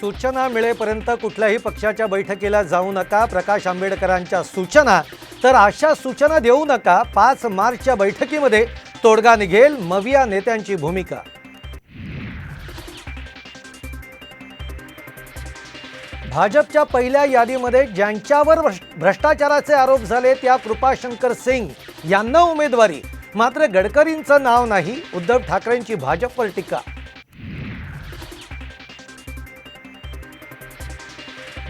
सूचना मिळेपर्यंत कुठल्याही पक्षाच्या बैठकीला जाऊ नका. प्रकाश आंबेडकरांच्या सूचना. तर अशा सूचना देऊ नका. पाच मार्चच्या बैठकीमध्ये तोडगा निघेल. मविया नेत्यांची भूमिका. भाजपच्या पहिल्या यादीमध्ये ज्यांच्यावर भ्रष्- भ्रष्टाचाराचे आरोप झाले त्या कृपाशंकर सिंग यांना उमेदवारी. मात्र गडकरींचं नाव नाही. उद्धव ठाकरेंची भाजपवर टीका.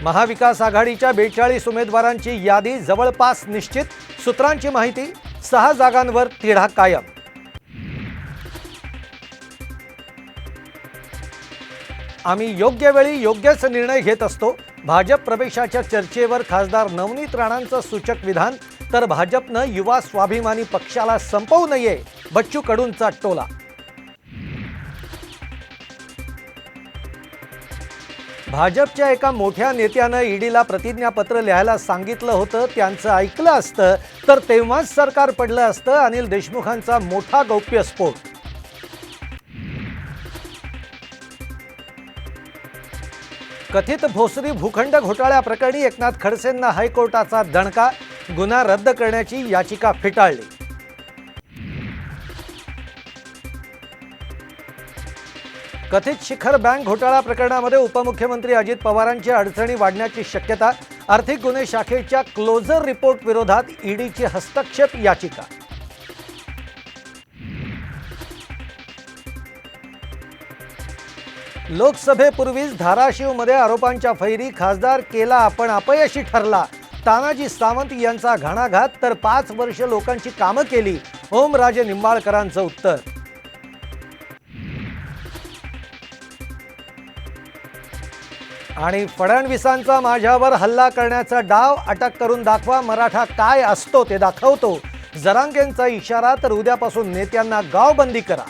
महाविकास आघाडीच्या बेचाळीस उमेदवारांची यादी जवळपास निश्चित. सूत्रांची माहिती सहा जागांवर तिढा कायम. आम्ही योग्य वेळी योग्यच निर्णय घेत असतो. भाजप प्रवेशाच्या चर्चेवर खासदार नवनीत राणांचं सूचक विधान तर भाजपनं युवा स्वाभिमानी पक्षाला संपवू नये बच्चू कडूंचा टोला. भाजपच्या एका मोठ्या नेत्यानं ईडीला प्रतिज्ञापत्र लिहायला सांगितलं होतं त्यांचं ऐकलं असतं तर तेव्हाच सरकार पडलं असतं अनिल देशमुखांचा मोठा गौप्यस्फोट कथित भोसरी भूखंड घोटाळ्याप्रकरणी एकनाथ खडसेंना हायकोर्टाचा दणका गुन्हा रद्द करण्याची याचिका फेटाळली. कथित शिखर बँक घोटाळा प्रकरणामध्ये उपमुख्यमंत्री अजित पवारांची अडचणी वाढण्याची शक्यता आर्थिक गुन्हे शाखेच्या क्लोजर रिपोर्ट विरोधात ईडीची हस्तक्षेप याचिका. लोकसभेपूर्वीच धाराशिवमध्ये आरोपांच्या फैरी खासदार केला आपण अपयशी ठरला. तानाजी सावंत यांचा घणाघात तर पाच वर्ष लोकांची कामं केली. ओमराजे निंबाळकरांचं उत्तर. आणि फडणवीसांचा माझ्यावर हल्ला करण्याचा डाव अटक करून दाखवा मराठा काय असतो ते दाखवतो. जरांगेंचा इशारा तर उद्यापासून नेत्यांना गावबंदी करा.